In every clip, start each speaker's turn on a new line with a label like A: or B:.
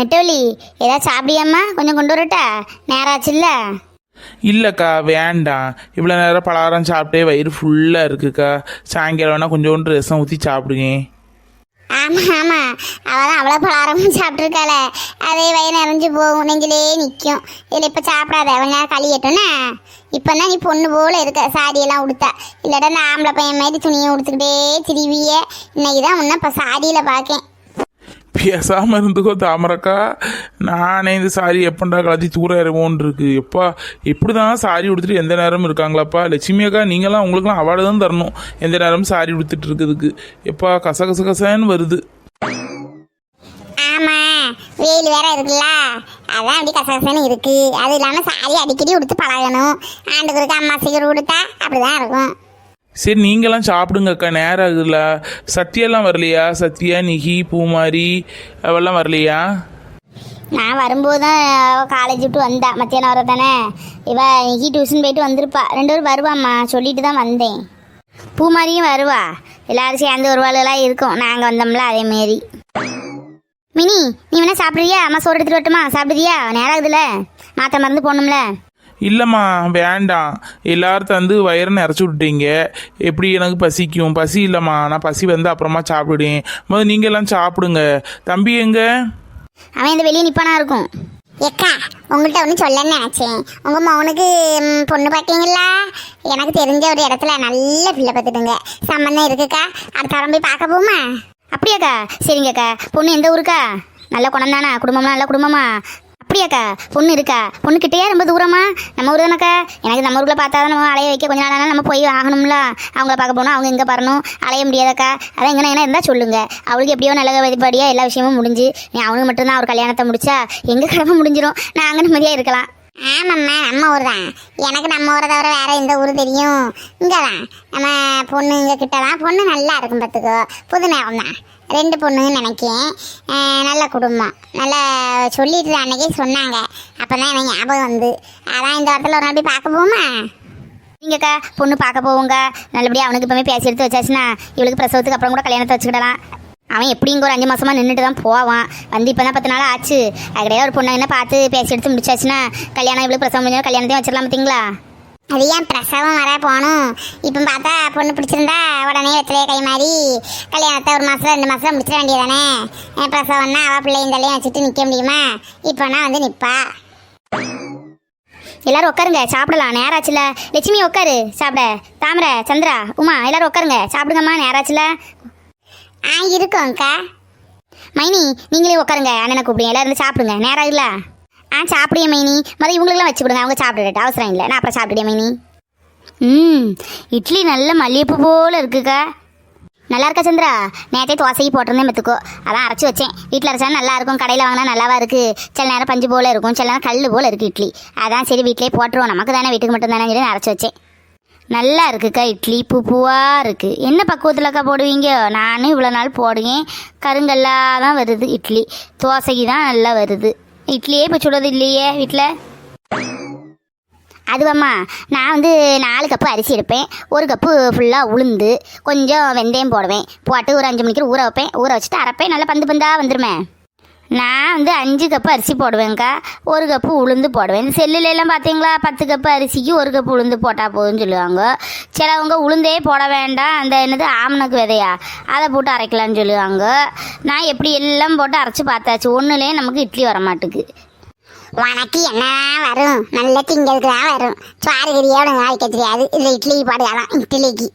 A: நெட்டவலி ஏதாவது சாப்பிடியாம்மா? கொஞ்சம் கொண்டு வரட்டா? நேரம் ஆச்சுல்ல
B: இல்லைக்கா வேண்டாம் இவ்வளோ நேரம் பலகாரம் சாப்பிட்டே வயிறு ஃபுல்லாக இருக்குக்கா. சாயங்காலம் வேணால் கொஞ்சோண்டு ரசம் ஊற்றி சாப்பிடுங்க.
A: ஆமாம் ஆமாம் அவள் அவ்வளோ பலகாரமும் சாப்பிட்ருக்காள அதே வயிறு நிறைஞ்சு போகும். நெஞ்சிலே நிற்கும் இதில் இப்போ சாப்பிடாத. அவள் நேரம் கழியட்டும்னா இப்போ தான் நீ பொண்ணு போல இருக்க. சாரியெல்லாம் உடுத்தா. இல்லாட்டா இந்த ஆம்பளை பையன் மாதிரி துணியை உடுத்துக்கிட்டே திரிவிய. இன்னைக்கு தான் உன்னை இப்போ சாரியில் பார்க்கேன்
B: பேசாமல் இருந்துக்கோ தாமரக்கா. நானே இந்த சாரி எப்பண்டா கலத்தி தூர இறவோன்னு இருக்கு எப்பா எப்படி தான் சாரி உடுத்துட்டு எந்த நேரமும் இருக்காங்களாப்பா? லட்சுமி அக்கா நீங்களாம் உங்களுக்குலாம் அவார்டு தான் தரணும். எந்த நேரமும் சாரி உடுத்துட்டு இருக்குதுக்கு எப்பா கச கச கசன்னு வருது.
A: ஆமாம் வெயில் வேற இருக்குல்ல. அதான் அப்படி கசகசன்னு இருக்கு. அது இல்லாமல் சாரி அடிக்கடி உடுத்து பழகணும். ஆண்டுக்கு ஒருக்க அம்மா சீக்கிரம் கொடுத்தா அப்படிதான் இருக்கும்.
B: சரி நீங்களாம் சாப்பிடுங்க அக்கா நேரம் ஆகுதுல்ல. சத்யாலாம் வரலையா? சத்யா நிகி பூமாரி அவெல்லாம் வரலையா?
A: நான் வரும்போது தான் காலேஜ் விட்டு வந்தா. மத்தியானம் வர தானே? இவ நிகி டியூஷன் போயிட்டு வந்திருப்பா. ரெண்டு பேரும் வருவாம்மா. சொல்லிட்டு தான் வந்தேன். பூமாரியும் வருவா. எல்லாரும் சேர்ந்து ஒரு வாழ்லாம் இருக்கும். நாங்கள் வந்தோம்ல அதேமாரி மினி நீ வேணா சாப்பிட்றியா? அம்மா சோறு எடுத்துட்டு வரட்டுமா? சாப்பிடுறியா? நேரம் ஆகுதுல மாத்திரை மருந்து போடணும்ல.
B: இல்லைம்மா வேண்டாம் எல்லாரும் தந்து வயிறு நிறச்சி விட்டீங்க எப்படி எனக்கு பசிக்கும்? பசி இல்லைம்மா. நான் பசி வந்து அப்புறமா சாப்பிடுவேன். முதல்ல நீங்கள் எல்லாம் சாப்பிடுங்க. தம்பி எங்க?
A: அவன் இந்த வெளியே நிப்பானா இருக்கும். எக்கா உங்கள்கிட்ட ஒன்று சொல்லன்னு நினச்சேன். உங்கள் மௌனுக்கு பொண்ணு பார்த்தீங்களா எனக்கு தெரிஞ்ச ஒரு இடத்துல நல்ல பிள்ளை பார்த்துட்டுங்க. சம்மந்தம் இருக்குக்கா. அடுத்த வாரம் போய் பார்க்க போமா? அப்படியாக்கா. சரிங்கக்கா. பொண்ணு எந்த ஊருக்கா? நல்ல குணம் தானா குடும்பம்னா நல்ல குடும்பமா? அப்படியாக்கா பொண்ணு இருக்கா? பொண்ணு ரொம்ப தூரமா? நம்ம ஊர் தானக்கா? எனக்கு நம்ம ஊரில் பார்த்தா தான் நம்ம அலைய வைக்க கொஞ்ச நாள் ஆனால் நம்ம போய் ஆகணும்ல? அவங்கள பார்க்க போனோம் அவங்க எங்கே வரணும். அலைய முடியாதக்கா? அதான் எங்கே என்ன இருந்தால் சொல்லுங்க. அவளுக்கு எப்படியோ நல்ல வழிபடியாக எல்லா விஷயமும் முடிஞ்சு நீ அவனுக்கு மட்டும்தான் அவர் கல்யாணத்தை முடிச்சா எங்கள் கடமை முடிஞ்சிடும் நாங்கள் நிம்மதியாக இருக்கலாம். ஆமாம்மா நம்ம ஊர் தான் எனக்கு நம்ம ஊரை தவிர வேற எந்த ஊர் தெரியும். இங்கே தான் நம்ம பொண்ணு இங்கே கிட்ட தான் பொண்ணு நல்லா இருக்கும் பார்த்துக்கோ. புது நேரம் தான் ரெண்டு பொண்ணுன்னு நினைக்கேன். நல்ல குடும்பம். நல்லா சொல்லிட்டு அன்னைக்கே சொன்னாங்க. அப்போ தான் எனக்கு ஞாபகம் வந்து. அதான் இந்த வாரத்தில் ஒரு நாள் போய் பார்க்க போமா நீங்கக்கா பொண்ணு பார்க்க போவோங்க. நல்லபடியாக அவனுக்கு இப்போவே பேசி எடுத்து வச்சாச்சுன்னா இவளுக்கு பிரசவத்துக்கு அப்புறம் கூட கல்யாணத்தை வச்சுக்கிடலாம். அவன் எப்படி இங்கே ஒரு அஞ்சு மாசமா நின்றுட்டு தான் போவான். வந்து இப்போ தான் பத்து நாள் ஆச்சு. அதுக்கிடையே ஒரு பொண்ணு என்ன பார்த்து பேசி எடுத்து முடிச்சாச்சுன்னா கல்யாணம் இவ்வளோ பிரசவம் முடிஞ்சா கல்யாணத்தையும் வச்சிடலாம் பார்த்தீங்களா அது ஏன் பிரசவம் வர போகணும்? இப்போ பார்த்தா பொண்ணு பிடிச்சிருந்தா உடனே வெத்திலே கை மாறி கல்யாணத்தை ஒரு மாதம் ரெண்டு மாதம் முடிச்சிட வேண்டியதானே பிரசவம்னா அவள் பிள்ளையும் தலையும் வச்சுட்டு நிற்க முடியுமா? இப்போனா வந்து நிற்பா எல்லாரும் உட்காருங்க சாப்பிடலாம். நேராச்சுல. லட்சுமி உட்காரு சாப்பிட. தாமரை சந்திரா உமா எல்லாரும் உட்காருங்க. சாப்பிடுங்கம்மா நேராச்சுல. ஆ இருக்கோம்க்கா மைனி நீங்களே உட்காருங்க அண்ணனை கூப்பிடுங்க. எல்லாரும் இருந்து சாப்பிடுங்க. நேரம் இல்லை ஆ சாப்பிடுங்க மைனி. மொதல் இவங்களுக்குலாம் வச்சு கொடுங்க. அவங்க சாப்பிட்டுட்டு அவசரம் இல்லை. நான் அப்புறம் சாப்பிடுறேன் மைனி. ம் இட்லி நல்ல மல்லிகைப்பூ போல் இருக்குக்கா. நல்லா இருக்கா சந்திரா? நேற்றே தோசைக்கு போட்டிருந்தேன் மெத்துக்கோ. அதான் அரைச்சி வச்சேன். வீட்டில் அரைச்சா நல்லா இருக்கும். கடையில் வாங்கினா நல்லாவா இருக்குது சில நேரம் பஞ்சு போல் இருக்கும். சில நேரம் கல் போல் இருக்குது இட்லி. அதான் சரி வீட்டிலே போட்டுருவோம். நமக்கு தானே வீட்டுக்கு மட்டும் தானே சொல்லி அரைச்சி வச்சேன். நல்லா இருக்குக்கா இட்லி பூ பூவாக இருக்குது என்ன பக்குவத்தில்க்கா போடுவீங்க? நானும் இவ்வளோ நாள் போடுவேன். கருங்கல்லாக தான் வருது இட்லி. தோசைக்கு தான் நல்லா வருது. இட்லியே இப்போ சுடுறது இல்லையே வீட்டில் அதுவாம்மா நான் வந்து நாலு கப்பு அரிசி எடுப்பேன். ஒரு கப்பு ஃபுல்லாக உளுந்து கொஞ்சம் வெந்தயம் போடுவேன். போட்டு ஒரு அஞ்சு மணிக்கு ஊற வைப்பேன். ஊற வச்சுட்டு அரைப்பேன். நல்லா பந்து பந்தாக வந்துடுமே நான் வந்து அஞ்சு கப்பு அரிசி போடுவேங்க்கா ஒரு கப்பு உளுந்து போடுவேன். இந்த செல்லுல எல்லாம் பார்த்தீங்களா பத்து கப்பு அரிசிக்கு ஒரு கப்பு உளுந்து போட்டால் போதும்னு சொல்லுவாங்க. சிலவங்க உளுந்தே போட வேண்டாம். அந்த என்னது ஆமணக்கு விதையா? அதை போட்டு அரைக்கலாம்னு சொல்லுவாங்க. நான் எப்படி எல்லாம் போட்டு அரைச்சி பார்த்தாச்சு. ஒன்றுலேயே நமக்கு இட்லி வர மாட்டுக்கு உனக்கு என்ன வரும்? நல்ல திங்களுக்கு தான் வரும் சாறு கறியோட நாளைக்கு தெரியாது. இதில் இட்லி போடலாம் இட்லிக்கு.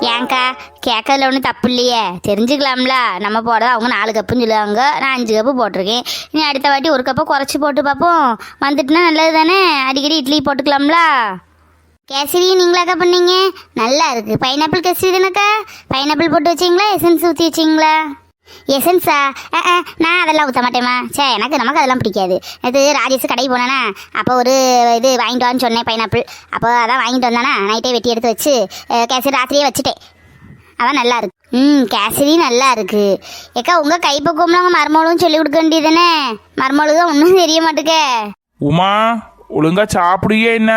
A: ஏன்க்கா கேட்கறதுல ஒன்றும் தப்பு இல்லையே தெரிஞ்சுக்கலாம்ல. நம்ம போடுறது அவங்க நாலு கப்புன்னு சொல்லுவாங்க. நான் அஞ்சு கப்பு போட்டிருக்கேன். இனி அடுத்த வாட்டி ஒரு கப்பை குறைச்சி போட்டு பார்ப்போம். வந்துட்டுனா நல்லது தானே அடிக்கடி இட்லி போட்டுக்கலாம்ல. கேசரி நீங்களாக்கா பண்ணீங்க? நல்லா இருக்குது பைனாப்பிள் கேசரி தானேக்கா பைனாப்பிள் போட்டு வச்சிங்களா? எசன்ஸ் ஊற்றி வச்சிங்களா? எசன்ஸா? நான் அதெல்லாம் ஊற்ற மாட்டேம்மா. சே எனக்கு நமக்கு அதெல்லாம் பிடிக்காது. இது ராஜேஷ் கடைக்கு போனேன்னா அப்போ ஒரு இது வாங்கிட்டு வான்னு சொன்னேன் பைனாப்பிள். அப்போ அதான் வாங்கிட்டு வந்தானா நைட்டே வெட்டி எடுத்து வச்சு கேசரி ராத்திரியே வச்சுட்டேன். அதான் நல்லா இருக்கு. ம் கேசரி நல்லா இருக்கு. ஏக்கா உங்கள் கைப்பக்குவம்லாம் உங்கள் மருமகளும் சொல்லி கொடுக்க வேண்டியதுதானே? மருமகளுக்கு தான் ஒன்றும் தெரிய மாட்டேக்க.
B: உமா ஒழுங்கா சாப்பிடுங்க என்ன?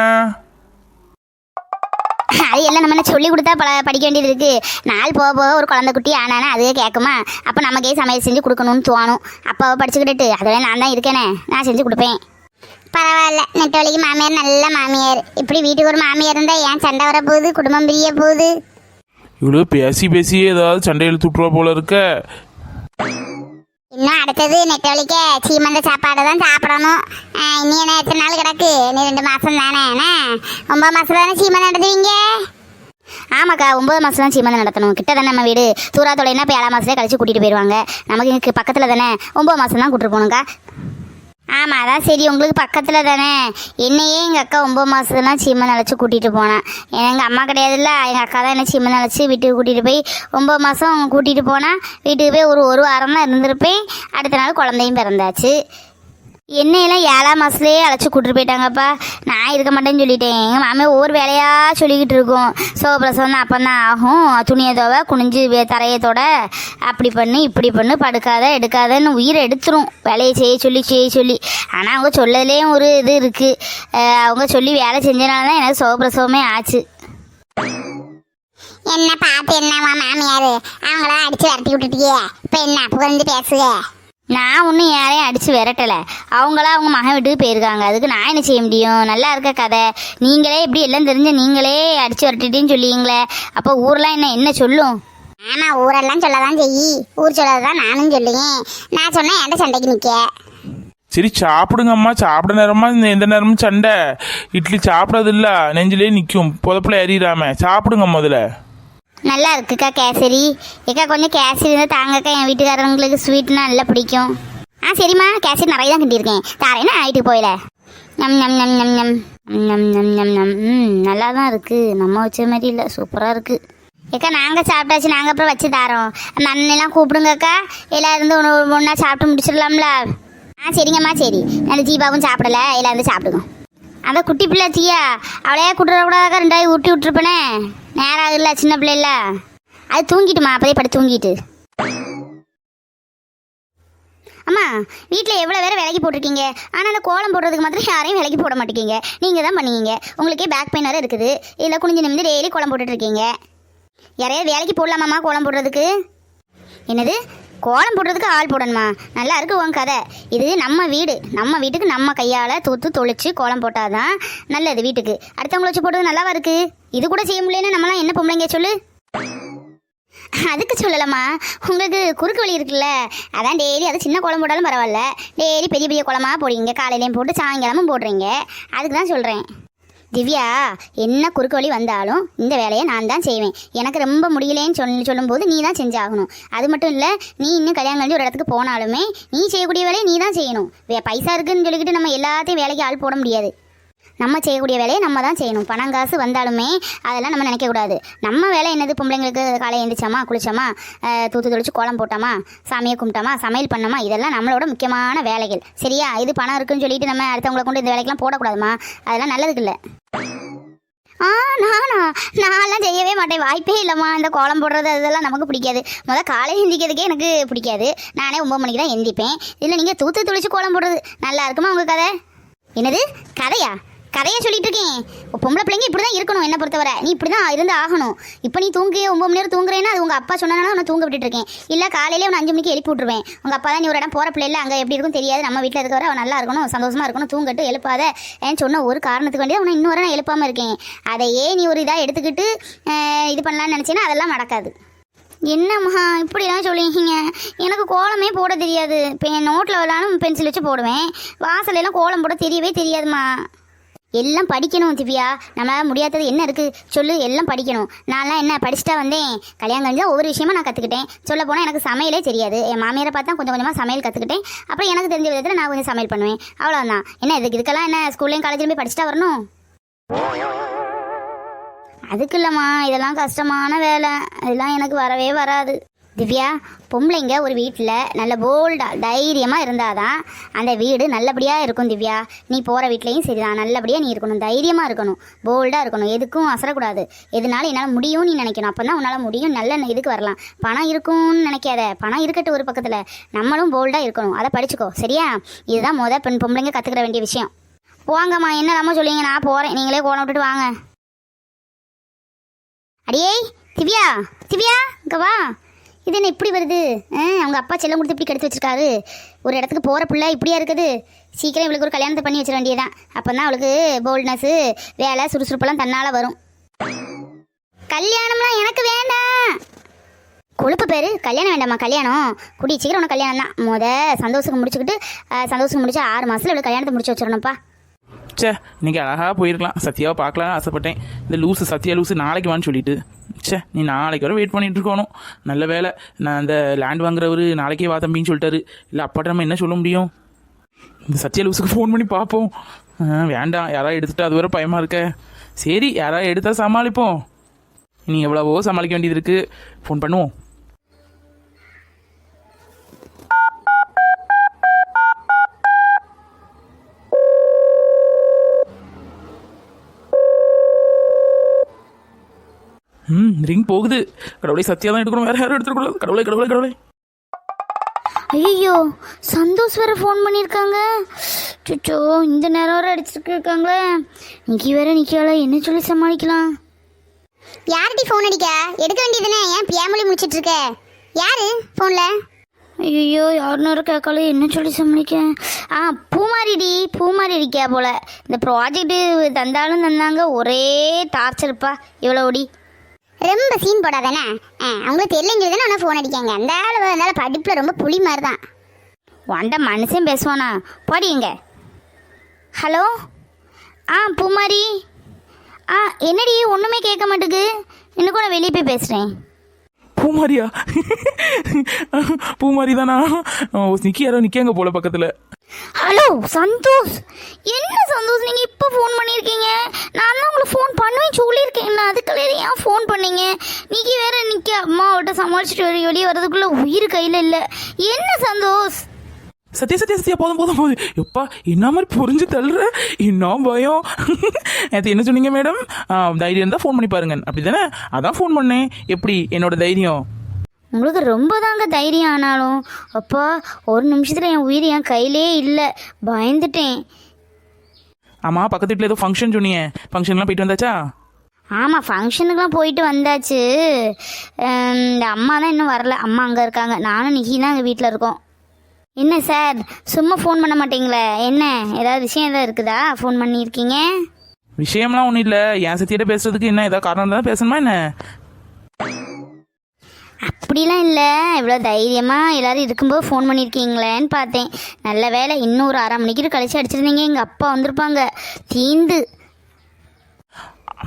A: அது எல்லாம் நம்ம என்ன சொல்லி கொடுத்தா பல படிக்க வேண்டியது இருக்குது நாள் போக போக ஒரு குழந்தை குட்டி ஆனானா அதுவே கேட்குமா அப்போ நமக்கே சமையல் செஞ்சு கொடுக்கணும்னு தோணும். அப்போ படிச்சுக்கிட்டு அதெல்லாம் நான் தான் இருக்கேனே. நான் செஞ்சு கொடுப்பேன். பரவாயில்ல. நெட்டவழிக்கு மாமியார் நல்ல மாமியார். இப்படி வீட்டுக்கு ஒரு மாமியார் இருந்தால் ஏன் சண்டை வர போகுது? குடும்பம் பிரிய போகுது?
B: இவ்வளோ பேசி பேசியே ஏதாவது சண்டை இழுத்து போல இருக்க.
A: இன்னும் அடுத்தது நெட்டவழிக்க சீமந்த சாப்பாடு தான் சாப்பிடணும். ஆ, இனி என்ன எத்தனை நாள் கிடக்கு? நீ ரெண்டு மாதம் தானே என்ன? ஒன்பது மாதம் தானே சீமந்தம் நடத்துவீங்க? ஆமாக்கா ஒம்பது மாதம் தான் சீமந்தம் நடத்தணும். கிட்ட தானே நம்ம வீடு. தூரா தொலைனா இப்போ ஏழாம் மாதத்துலேயே கழிச்சு கூட்டிகிட்டு போயிடுவாங்க. நமக்கு இங்கே பக்கத்தில் தானே. ஒம்பது மாதம் தான் கூட்டிட்டு போகணுங்க்கா ஆமாம் அதான் சரி உங்களுக்கு பக்கத்தில் தானே. என்னையே எங்கள் அக்கா ஒம்பது மாதத்துலாம் சீமன் அழைச்சி கூட்டிகிட்டு போனேன் எங்கள் அம்மா கிடையாதுல்ல. எங்கள் அக்கா தான் என்னை சீமன் அழைச்சி வீட்டுக்கு கூட்டிகிட்டு போய் ஒம்பது மாதம் கூட்டிகிட்டு போனால் வீட்டுக்கு போய் ஒரு ஒரு வாரம் தான் இருந்திருப்பேன். அடுத்த நாள் குழந்தையும் பிறந்தாச்சு. என்னையெல்லாம் ஏழாம் மாதத்துலேயே அழைச்சி கூட்டிட்டு போயிட்டாங்கப்பா. நான் இருக்க மாட்டேன்னு சொல்லிட்டேன். எங்கள் மாமே ஒவ்வொரு வேலையாக சொல்லிக்கிட்டு இருக்கோம். சோப்பிரசவம் தான் அப்போ தான் ஆகும். துணியை தோவை குனிஞ்சு தரையத்தோட அப்படி பண்ணு இப்படி பண்ணு படுக்காத எடுக்காதன்னு உயிரை எடுத்துரும். வேலையை செய்ய சொல்லி செய்ய சொல்லி. ஆனால் அவங்க சொல்லதுலேயும் ஒரு இது இருக்குது அவங்க சொல்லி வேலை செஞ்சனால தான் எனக்கு சோப்பிரசவமே ஆச்சு. என்ன பார்த்து என்னவா மாமியார்? அவங்களாம் அடித்து விரட்டி விட்டுட்டியே. இப்போ என்ன புகழ்ந்து பேசுக நான் ஒன்றும் யாரையும் அடித்து விரட்டலை. அவங்களா அவங்க மகன் வீட்டுக்கு போயிருக்காங்க. அதுக்கு நான் என்ன செய்ய முடியும்? நல்லா இருக்க கதை. நீங்களே இப்படி எல்லாம் தெரிஞ்ச நீங்களே அடித்து விரட்டிட்டேன்னு சொல்லுவீங்களே. அப்போ ஊரெலாம் என்ன என்ன சொல்லும்? ஆமாம் ஊரெல்லாம் சொல்ல தான் செய்யி. ஊர் சொல்லதான் தான் நானும் சொல்லுவேன். நான் சொன்னேன் என்கிட்ட சண்டைக்கு நிற்க
B: சரி சாப்பிடுங்கம்மா சாப்பிட நேரமா இந்த எந்த நேரமும் சண்டை. இட்லி சாப்பிடாது இல்ல நெஞ்சிலே நிற்கும் புதப்பில் எறிகிறாம சாப்பிடுங்க முதல்ல.
A: நல்லா இருக்குக்கா கேசரி. ஏக்கா கொஞ்சம் கேசரி இருந்தால் தாங்கக்கா. என் வீட்டுக்காரங்களுக்கு ஸ்வீட்னா நல்லா பிடிக்கும். ஆ சரிம்மா. கேசரி நிறைய தான் கட்டியிருக்கேன் தாரேன்னா ஆயிட்டு போயில? நம் நம் நம் நம் நம். நம் நம் நம் நம் ம் நல்லா தான் இருக்குது நம்ம வச்ச மாதிரி இல்லை. சூப்பராக இருக்குது ஏக்கா நாங்கள் சாப்பிட்டாச்சு. நாங்கள் அப்புறம் வச்சு தாரோம். அந்த அண்ணெல்லாம் கூப்பிடுங்கக்கா. எல்லாம் இருந்து ஒன்று ஒன்றா சாப்பிட்டு முடிச்சிடலாம்ல? ஆ சரிங்கம்மா சரி. அந்த ஜீபாவும் சாப்பிடல. எல்லாம் இருந்து சாப்பிடுங்க. அந்த குட்டி பிள்ளை ஜியா அவளையே கூட்டுறக்கூடாதாக்கா ரெண்டாவது ஊட்டி விட்டுருப்பேனே. நேரம் ஆகுதுல்ல சின்ன பிள்ளைல அது தூங்கிட்டுமா? அப்படியே படுத்து தூங்கிட்டு. அம்மா வீட்டில் எவ்வளோ வேறு விலைக்கு போட்டிருக்கீங்க? ஆனால் அந்த கோலம் போடுறதுக்கு மாத்திரம் யாரையும் விலைக்கு போட மாட்டேங்க. நீங்கள் தான் பண்ணுவீங்க உங்களுக்கே பேக் பெயின் வேறு இருக்குது. இதில் குனிஞ்சு நிமிந்து டெய்லி கோலம் போட்டுட்ருக்கீங்க யாரையாவது வேலைக்கு போடலாமாம்மா கோலம் போடுறதுக்கு? என்னது? கோலம் போடுறதுக்கு ஆள் போடணுமா? நல்லா இருக்கு உன் கதை. இது நம்ம வீடு. நம்ம வீட்டுக்கு நம்ம கையால் தூத்து தொளிச்சு கோலம் போட்டால் தான் நல்லது வீட்டுக்கு. அடுத்தவங்கள வச்சு போடுறது நல்லாவா இருக்குது இது கூட செய்ய முடியலன்னா நம்மலாம் என்ன பொம்பளைங்க சொல்லு? அதுக்கு சொல்லலாமா உங்களுக்கு குறுக்கு வழி இருக்குல்ல? அதான் டெய்லி அது சின்ன குளம் போட்டாலும் பரவாயில்ல. டெய்லி பெரிய பெரிய குளமாக போடுவீங்க காலையிலையும் போட்டு சாயங்காலமும் போடுறீங்க. அதுக்கு தான் சொல்கிறேன் திவ்யா என்ன குறுக்கு வழி வந்தாலும் இந்த வேலையை நான் தான் செய்வேன். எனக்கு ரொம்ப முடியலேன்னு சொல்லி சொல்லும்போது நீ தான் செஞ்சாகணும். அது மட்டும் இல்லை நீ இன்னும் கல்யாணம் கழிஞ்சு ஒரு இடத்துக்கு போனாலுமே நீ செய்யக்கூடிய வேலையை நீ தான் செய்யணும். வே- பைசா இருக்குன்னு சொல்லிக்கிட்டு நம்ம எல்லாத்தையும் வேலைக்கு ஆள் போட முடியாது. நம்ம செய்யக்கூடிய வேலையை நம்ம தான் செய்யணும். பணம் காசு வந்தாலுமே அதெல்லாம் நம்ம நினைக்கக்கூடாது நம்ம வேலை என்னது? பொம்பளைங்களுக்கு காலையை எழுந்திரிச்சோமா குளிச்சோமா தூத்து தொளிச்சு கோலம் போட்டோமா சாமியை கும்பிட்டோமா சமையல் பண்ணோமா? இதெல்லாம் நம்மளோட முக்கியமான வேலைகள். சரியா? இது பணம் இருக்குன்னு சொல்லிட்டு நம்ம அடுத்தவங்களை கொண்டு இந்த வேலைக்கெல்லாம் போடக்கூடாதுமா? அதெல்லாம் நல்லதுக்கு இல்லை. ஆ நானா? நான்லாம் செய்யவே மாட்டேன். வாய்ப்பே இல்லைம்மா. இந்த கோலம் போடுறது அதெல்லாம் நமக்கு பிடிக்காது. முதல் காலையில் எந்திக்கிறதுக்கே எனக்கு பிடிக்காது. நானே ஒம்பது மணிக்கு தான் எந்திப்பேன் இதில் நீங்கள் தூத்து துளிச்சு கோலம் போடுறது நல்லா இருக்குமா உங்கள் கதை? என்னது? கதையா? கதையை சொல்லிட்டு இருக்கேன் பொம்பளை பிள்ளைங்க இப்படி தான் இருக்கணும் என்ன பொறுத்தவரை. நீ இப்படி தான் இருந்து ஆகணும். இப்போ நீ தூங்கி ஒம்பது மணி நேரம் தூங்குறேன்னா அது உங்கள் அப்பா சொன்னாலும் உன்னை தூங்க விட்டுட்டு இருக்கேன் இல்லை காலையிலே உன்னை அஞ்சு மணிக்கு எழுப்பி விட்டுருவேன். உங்கள் அப்பா தான் நீ ஒரு இடம் போகிற பிள்ளைல அங்கே எப்படி இருக்கும் தெரியாது. நம்ம வீட்டில் இருக்கிற அவன் நல்லா இருக்கணும் சந்தோஷமா இருக்கணும் தூங்கட்டு எழுப்பாத. ஏன்னு சொன்ன ஒரு காரணத்துக்கு வேண்டிய உன்னை இன்னொரு நான் எழுப்பாமல் இருக்கேன். அதையே நீ ஒரு இதாக எடுத்துக்கிட்டு இது பண்ணலாம்னு நினச்சேன்னா அதெல்லாம் நடக்காது. என்னம்மா இப்படிலாம் சொல்லியிருக்கீங்க எனக்கு கோலமே போட தெரியாது. இப்போ என் நோட்டில் விளாடும் பென்சில் வச்சு போடுவேன். வாசலெல்லாம் கோலம் போட தெரியவே தெரியாதும்மா எல்லாம் படிக்கணும் திவ்யா. நம்மளால் முடியாதது என்ன இருக்குது சொல்லு எல்லாம் படிக்கணும். நான்லாம் என்ன படிச்சுட்டா வந்தேன். கல்யாணம் கழிஞ்சா ஒவ்வொரு விஷயமா நான் கற்றுக்கிட்டேன் சொல்ல போனால் எனக்கு சமையலே தெரியாது. என் மாமியாரை பார்த்தா கொஞ்சம் கொஞ்சமாக சமையல் கற்றுக்கிட்டேன் அப்புறம் எனக்கு தெரிஞ்ச விதத்தில் நான் கொஞ்சம் சமையல் பண்ணுவேன். அவ்வளோதான் என்ன இதுக்கு இதுக்கெல்லாம் என்ன ஸ்கூல்லையும் காலேஜ்லையும் போய் படிச்சுட்டா வரணும்? அதுக்கு இல்லைம்மா இதெல்லாம் கஷ்டமான வேலை. இதெல்லாம் எனக்கு வரவே வராது. திவ்யா பொம்பளைங்க ஒரு வீட்டில் நல்ல போல்டாக தைரியமாக இருந்தால் தான் அந்த வீடு நல்லபடியாக இருக்கும் திவ்யா. நீ போகிற வீட்லேயும் சரிதான் நல்லபடியாக நீ இருக்கணும் தைரியமாக இருக்கணும் போல்டாக இருக்கணும். எதுக்கும் அசரக்கூடாது. எதுனாலும் என்னால் முடியும்னு நீ நினைக்கணும். அப்போ தான் உன்னால் முடியும் நல்ல இதுக்கு வரலாம். பணம் இருக்கும்னு நினைக்காத. பணம் இருக்கட்டும் ஒரு பக்கத்தில். நம்மளும் போல்டாக இருக்கணும். அதை படிச்சுக்கோ சரியா? இதுதான் மொதல் பெண் பொம்பளைங்க கற்றுக்கிற வேண்டிய விஷயம். போங்கம்மா என்ன நம்ம சொல்லுவீங்க நான் போகிறேன் நீங்களே கோலம் விட்டுட்டு வாங்க. அடியே திவ்யா திவ்யா இங்கே வா. இது என்ன இப்படி வருது? அவங்க அப்பா செல்லம் கொடுத்து இப்படி கெடுத்து வச்சிருக்காரு. ஒரு இடத்துக்கு போகிற பிள்ளை இப்படியா இருக்குது? சீக்கிரம் இவளுக்கு ஒரு கல்யாணத்தை பண்ணி வச்சிட வேண்டியதான் அப்போ தான் அவளுக்கு போல்ட்னஸ்ஸு வேலை சுறுசுறுப்பெல்லாம் தன்னால் வரும். கல்யாணம்லாம் எனக்கு வேண்டாம். கொழுப்பு பேர்? கல்யாணம் வேண்டாம்மா கல்யாணம். குடி சீக்கிரம் உனக்கு கல்யாணம் தான். முத சந்தோஷம் முடிச்சுக்கிட்டு சந்தோஷம் முடிச்சு ஆறு மாதத்தில் இவ்வளோ கல்யாணத்தை முடிச்சு வச்சிடணும்ப்பா.
B: சே இன்னைக்கு அழகாக போயிருக்கலாம். சத்யாவை பார்க்கலாம்னு ஆசைப்பட்டேன். இந்த லூஸு சத்யா லூஸு நாளைக்கு வான்னு சொல்லிட்டு. ச்சே நீ நாளைக்கு வரை வெயிட் பண்ணிட்டு இருக்கணும். நல்ல வேலை நான் அந்த லேண்ட் வாங்குறவர் நாளைக்கே வா தம்பின்னு சொல்லிட்டாரு. இல்லை அப்பாட்ட நம்ம என்ன சொல்ல முடியும்? இந்த சத்யா லூஸுக்கு ஃபோன் பண்ணி பார்ப்போம் வேண்டாம் யாராவது எடுத்துட்டா அது வரை பயமாக இருக்க. சரி யாராவது எடுத்தால் சமாளிப்போம். நீ எவ்வளவோ சமாளிக்க வேண்டியது இருக்குது ஃபோன் பண்ணுவோம். ம் ரிங் போகுது. கடவுளை சத்யா தான் எடுக்கணும். வேற யாரும் எடுத்துக்கூடாது கடவுளை கடவுளை கடவுளை.
A: ஐயோ சந்தோஷ் வேற ஃபோன் பண்ணியிருக்காங்க சுச்சோ இந்த நேரம் வரை அடிச்சுட்டு இருக்காங்களே. நிக்கி வேற நிக்கால. என்ன சொல்லி சமாளிக்கலாம்? யார்டி ஃபோன் அடிக்க? எடுக்க வேண்டியதுனே ஏன் பியாமொழி முடிச்சிட்டு இருக்க யாரு ஃபோன்ல ஐயோ யாருன்னு கேட்கல? என்ன சொல்லி சமாளிக்க? ஆ பூமாரிடி பூமாரி அடிக்கா போல. இந்த ப்ராஜெக்ட் தந்தாலும் தந்தாங்க. ஒரே டார்ச்சர்ப்பா இவ்வளோ ஓடி ரொம்ப சீன் போடாதானே? அவங்களுக்கு தெரியலங்கிறது தானே ஆனால் ஃபோன் அடிக்காங்க அந்த ஆள் அதனால படிப்பில் ரொம்ப புளி மாதிரி தான் வந்த மனுஷன் பேசுவானா? போடிங்க ஹலோ? ஆ பூமாரி. ஆ என்னடி ஒன்றுமே கேட்க மாட்டேங்குது இன்னும் கூட வெளியே போய் பேசுகிறேன்
B: பூமாரியா? பூமாரி தானா ஓ, நிக்கி யாரோ நிக்காங்க போல பக்கத்தில்.
A: ஹலோ சந்தோஷ். என்ன சந்தோஷ் நீங்கள் இப்போ ஃபோன் பண்ணியிருக்கீங்க நான் தான் உங்களுக்கு ஃபோன் பண்ணுவேன் சொல்லியிருக்கேன் நான் அதுக்குள்ளே ஏன் ஃபோன் பண்ணீங்க? நீக்கி வேற நிற்க அம்மாவோட சமாளிச்சுட்டு வெளியே வெளியே வர்றதுக்குள்ளே உயிர் கையில் இல்லை. என்ன சந்தோஷ்?
B: சத்திய சத்திய சத்தியா போதும் போதும் போதும். எப்பா என்ன மாதிரி புரிஞ்சு தள்ளுற? என்ன பயம்? நேற்று என்ன சொன்னீங்க மேடம் தைரியம் இருந்தால் ஃபோன் பண்ணி பாருங்க அப்படி தானே அதான் ஃபோன் பண்ணேன். எப்படி? என்னோட தைரியம்?
A: உங்களுக்கு ரொம்ப தாங்க தைரியம் ஆனாலும் அப்பா ஒரு நிமிஷத்தில் என் உயிர் என் கையிலே இல்லை. பயந்துட்டேன்.
B: ஆமாம் பக்கத்து வீட்டில் ஏதோ ஃபங்க்ஷன் சொன்னீங்க ஃபங்க்ஷன்லாம் போயிட்டு வந்தாச்சா?
A: ஆமாம் ஃபங்க்ஷனுக்குலாம் போயிட்டு வந்தாச்சு. இந்த அம்மா தான் இன்னும் வரல. அம்மா அங்கே இருக்காங்க. நானும் நிக்கி தான் எங்கள் வீட்டில் இருக்கோம். என்ன சார்? சும்மா ஃபோன் பண்ண மாட்டீங்களே? என்ன? ஏதாவது விஷயம் ஏதாவது இருக்குதா? ஃபோன் பண்ணியிருக்கீங்க?
B: விஷயம்லாம் ஒன்றும் இல்லை. என் சத்தியிட்ட பேசுறதுக்கு என்ன ஏதாவது காரணம் தான் பேசணுமா என்ன?
A: அப்படிலாம் இல்லை. இவ்வளோ தைரியமாக எல்லாரும் இருக்கும்போது ஃபோன் பண்ணியிருக்கீங்களேன்னு பார்த்தேன். நல்ல வேலை இன்னும் ஒரு அரை மணிக்கு கழிச்சு அடிச்சிருந்தீங்க. எங்கள் அப்பா வந்திருப்பாங்க. தீந்து.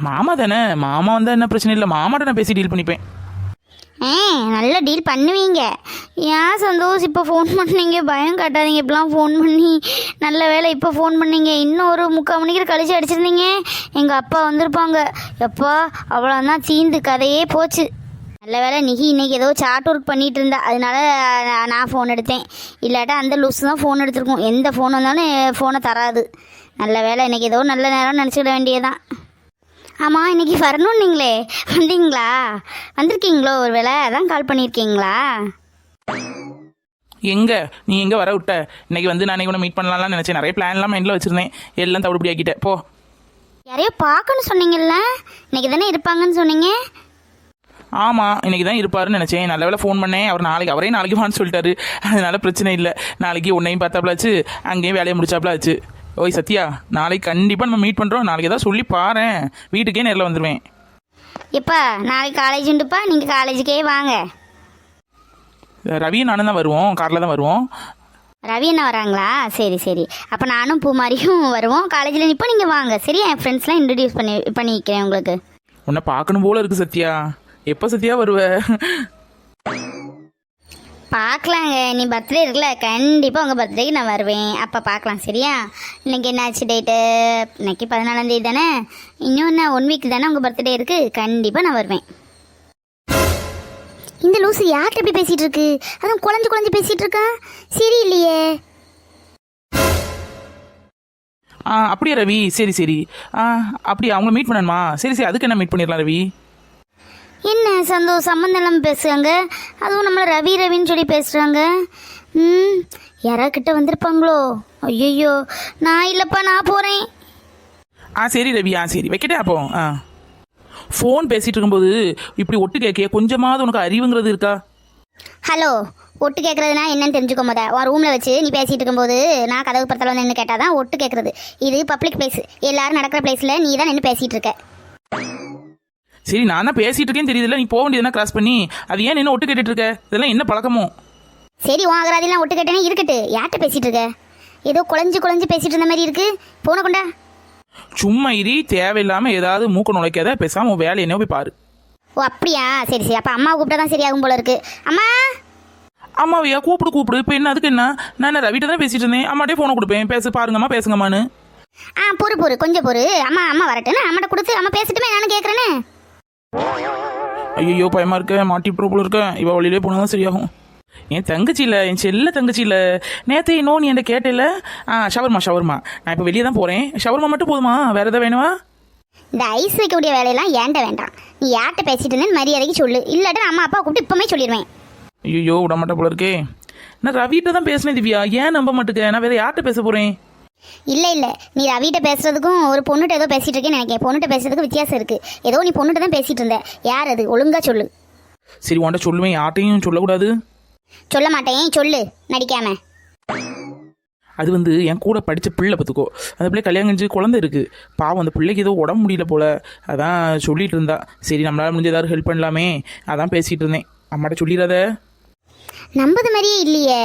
B: மாமா தானே? மாமா வந்தால் என்ன பிரச்சனை இல்லை. மாமாட்ட நான் பேசி டீல் பண்ணிப்பேன்.
A: ஆ நல்ல டீல் பண்ணுவீங்க. ஏன் சந்தோஷ் இப்போ ஃபோன் பண்ணீங்க? பயம் காட்டாதீங்க. இப்படிலாம் ஃபோன் பண்ணி நல்ல வேலை இப்போ ஃபோன் பண்ணீங்க. இன்னும் ஒரு முக்கால் மணிக்கு கழிச்சு அடிச்சிருந்தீங்க. எங்கள் அப்பா வந்திருப்பாங்க. எப்பா அவ்வளோதான் சீந்து கதையே போச்சு. நல்ல வேலை நிகி இன்னைக்கு ஏதோ சார்ட் ஒர்க் பண்ணிட்டு இருந்தா. அதனால நான் ஃபோன் எடுத்தேன். இல்லாட்டா அந்த லூஸ் தான் ஃபோன் எடுத்திருக்கோம். எந்த ஃபோன் வந்தாலும் ஃபோனை தராது. நல்ல வேலை இன்னைக்கு ஏதோ நல்ல நேரம் நினச்சிட வேண்டியதான் ஆமாம் இன்னைக்கு வரணுன்னீங்களே வந்தீங்களா? வந்திருக்கீங்களோ ஒரு வேளை அதான் கால் பண்ணியிருக்கீங்களா?
B: எங்க? நீ எங்க வர விட்ட? இன்னைக்கு வந்து நான் கூட மீட் பண்ணலாம்னு நினைச்சேன். நிறைய பிளான்லாம் மைண்டில் வச்சிருந்தேன். எல்லாம் தவிடுபடி ஆக்கிட்டேன் போ.
A: யாரையோ பார்க்கணும்னு சொன்னீங்கல்ல? இன்னைக்கு தானே இருப்பாங்கன்னு சொன்னீங்க?
B: ஆமாம் இன்னைக்கு தான் இருப்பாருன்னு நினச்சேன். நல்ல வேலை ஃபோன் பண்ணேன். அவர் நாளைக்கு அவரே நாளைக்கு வான்னு சொல்லிட்டாரு. அதனால பிரச்சனை இல்லை. நாளைக்கு உன்னையும் பார்த்தாப்புலாச்சு அங்கேயும் வேலையை முடிச்சாப்புலாச்சு ஓய் சத்யா நாளைக்கு கண்டிப்பாக நம்ம மீட் பண்ணுறோம் நாளைக்கு ஏதாவது சொல்லி பாரேன். வீட்டுக்கே நேரில் வந்துடுவேன்
A: எப்பா நாளைக்கு காலேஜ் உண்டுப்பா? நீங்கள் காலேஜுக்கே வாங்க.
B: ரவியும் நானும் தான் வருவோம். காரில் தான் வருவோம்.
A: ரவி என்ன வராங்களா? சரி சரி. அப்போ நானும் பூமாரியும் வருவோம். காலேஜில் நிற்போ நீங்கள் வாங்க. சரியா என் ஃப்ரெண்ட்ஸ்லாம் இன்ட்ரடியூஸ் பண்ணி பண்ணி வைக்கிறேன் உங்களுக்கு.
B: உன்னை பார்க்கணும் போல இருக்கு சத்யா. எப்போ சத்யா வருவ?
A: பார்க்கலாங்க நீ பர்த்டே இருக்குல்ல கண்டிப்பாக உங்கள் பர்த்டேக்கு நான் வருவேன். அப்போ பார்க்கலாம் சரியா? இன்னைக்கு என்னாச்சு டேட்டு இன்னைக்கு பதினாலாம் தேதி தானே? இன்னும் என்ன ஒன் வீக் தானே உங்கள் பர்த்டே இருக்குது கண்டிப்பாக நான் வருவேன். இந்த லூசு யார்கிட்ட எப்படி பேசிகிட்டு இருக்கு? அதுவும் குழஞ்சு குழஞ்சு பேசிகிட்டு இருக்கா? சரி இல்லையே
B: ஆ அப்படியா ரவி? சரி சரி. ஆ அப்படியா அவங்க மீட் பண்ணணுமா? சரி சரி அதுக்கு என்ன மீட் பண்ணிடலாம் ரவி?
A: என்ன சந்தோஷம்? சம்மந்தம் பேசுகிறாங்க அதுவும் நம்மளை ரவி ரவின்னு சொல்லி பேசுகிறாங்க ம் யாராக்கிட்ட வந்திருப்பாங்களோ? ஐயோ நான் இல்லைப்பா நான் போகிறேன்
B: ஆ சரி ரவி ஆ சரி. வைக்கட்டே அப்போ? ஆ. ஃபோன் பேசிட்டு இருக்கும்போது இப்படி ஒட்டு கேட்க கொஞ்சமாவது உனக்கு அறிவுங்கிறது இருக்கா?
A: ஹலோ ஒட்டு கேட்கறதுனா என்னன்னு தெரிஞ்சுக்கோ முத. உன் ரூமில் வச்சு நீ பேசிட்டு இருக்கும்போது நான் கதவு பக்கத்தில் வந்து நின்று கேட்டால் தான் ஒட்டு கேட்கறது. இது பப்ளிக் பிளேஸ் எல்லாரும் நடக்கிற பிளேஸில் நீ தான் நின்று பேசிட்டு இருக்க.
B: சரி நான் தான் பேசிட்டு இருக்கேன்னு தெரியுதுல்ல நீ போக வேண்டியதுனா கிராஸ் பண்ணி அது ஏன் என்ன ஒட்டு கேட்டுட்டு இருக்க? இதெல்லாம் என்ன பழக்கமோ?
A: சரி உன் அகராதிலாம் ஒட்டு கேட்டேனே இருக்கட்டு. யார்கிட்ட பேசிட்டு இருக்க? ஏதோ குழஞ்சு குழஞ்சு பேசிட்டு இருந்த மாதிரி இருக்கு. போன கொண்டா.
B: சும்மா இரி தேவையில்லாம ஏதாவது மூக்க நுழைக்காத பேசாம உன் வேலையை என்ன போய் பாரு.
A: ஓ அப்படியா? சரி சரி. அப்போ அம்மா கூப்பிட்டா தான் சரியாகும் போல இருக்கு. அம்மா!
B: அம்மாவையா? கூப்பிடு கூப்பிடு. இப்போ என்ன அதுக்கு என்ன? நான் என்ன ரவிட்ட தான் பேசிட்டு இருந்தேன். அம்மாட்டே ஃபோனை கொடுப்பேன். பேசு பாருங்கம்மா பேசுங்கம்மான்னு.
A: ஆ பொறு பொறு. கொஞ்சம் பொறு. அம்மா அம்மா வரட்டுன்னு அம்மாட்ட கொடுத்து அம்மா பேசிட்டுமே நானும் கேட்குறேன்னு
B: ஐயோ பயமா இருக்க மாட்டி போல இருக்க. இவ வழியிலே போனாதான் சரியாகும். என் தங்கச்சி இல்ல என் செல்ல தங்கச்சி இல்ல நேத்து இன்னும் நீ என்கிட்ட கேட்டல ஆ ஷவர்மா ஷவர்மா. நான் இப்போ வெளியே தான் போறேன். ஷவர்மா மட்டும் போதுமா? வேற ஏதாவது வேணுமா?
A: இந்த ஐஸ் வைக்கக்கூடிய வேலையெல்லாம் ஏன்ட்ட வேண்டாம். நீ யார்கிட்ட பேசிட்டு இருந்தேன்னு மரியாதைக்கு சொல்லு. இல்லாட்டி நான் அம்மா அப்பா கூப்பிட்டு இப்பவுமே சொல்லிடுவேன்
B: ஐயோ விட மாட்டேன் போல இருக்கே. நான் ரவிட்ட தான் பேசினேன் திவ்யா. ஏன் நம்ப மாட்டேங்க நான் வேற யார்கிட்ட பேச போறேன்?
A: இல்லை இல்லை. நீ ரவிட்ட பேசுறதுக்கும் ஒரு பொண்ணுகிட்ட ஏதோ பேசிட்டு இருக்கேன்னு நினைக்கிறேன். பொண்ணுகிட்ட பேசுறதுக்கு வித்தியாசம் இருக்கு. ஏதோ நீ பொண்ணுகிட்ட தான் பேசிட்டு இருந்த. யார் அது? ஒழுங்கா சொல்லு.
B: சரி உன்கிட்ட சொல்லுவேன். யார்ட்டையும் சொல்லக்கூடாது.
A: சொல்ல மாட்டேன். சொல்லு? நடிக்காம.
B: அது வந்து என் கூட படித்த பிள்ளை பார்த்துக்கோ. அந்த பிள்ளை கல்யாணம் கழிச்சு குழந்தை இருக்குது பாவம் அந்த பிள்ளைக்கு ஏதோ உடம்பு முடியல போல. அதான் சொல்லிட்டு இருந்தா. சரி நம்மளால முடிஞ்ச ஏதாவது ஹெல்ப் பண்ணலாமே. அதான் பேசிட்டு இருந்தேன். அம்மாட்ட சொல்லிடாத.
A: நம்பது மாதிரியே இல்லையே.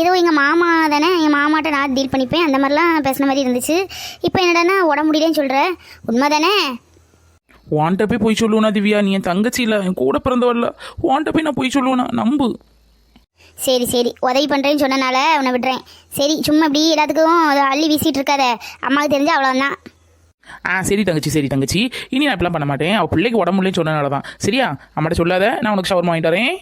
A: ஏதோ எங்கள் மாமா தானே எங்கள் மாமாட்ட நான் டீல் பண்ணிப்பேன். அந்த மாதிரிலாம் பேசுன மாதிரி இருந்துச்சு. இப்போ என்னடான்னா உடம்பு முடியலன்னு சொல்கிற உண்மை தானே?
B: உன்கிட்ட போய் போய் சொல்லுவேனா திவ்யா? நீ என் தங்கச்சி இல்லை என் கூட பிறந்தவல்ல உன்கிட்ட போய் நான் போய் சொல்லுவேனா? நம்பு.
A: சரி சரி. உதவி பண்ணுறேன்னு சொன்னனால உன்னை விடுறேன். சரி சும்மா இப்படி எல்லாத்துக்கும் அதை அள்ளி வீசிட்டு இருக்காத. அம்மாவுக்கு தெரிஞ்சு அவ்வளோதான்
B: ஆ சரி தங்கச்சி சரி தங்கச்சி. இனி நான் இப்பெல்லாம் பண்ண மாட்டேன். அவள் பிள்ளைக்கு உடம்பு இல்லைன்னு சொன்னனால தான் சரியா? அம்மாட்ட சொல்லாத. நான் உனக்கு ஷவர்மா வாங்கிட்டு வரேன்.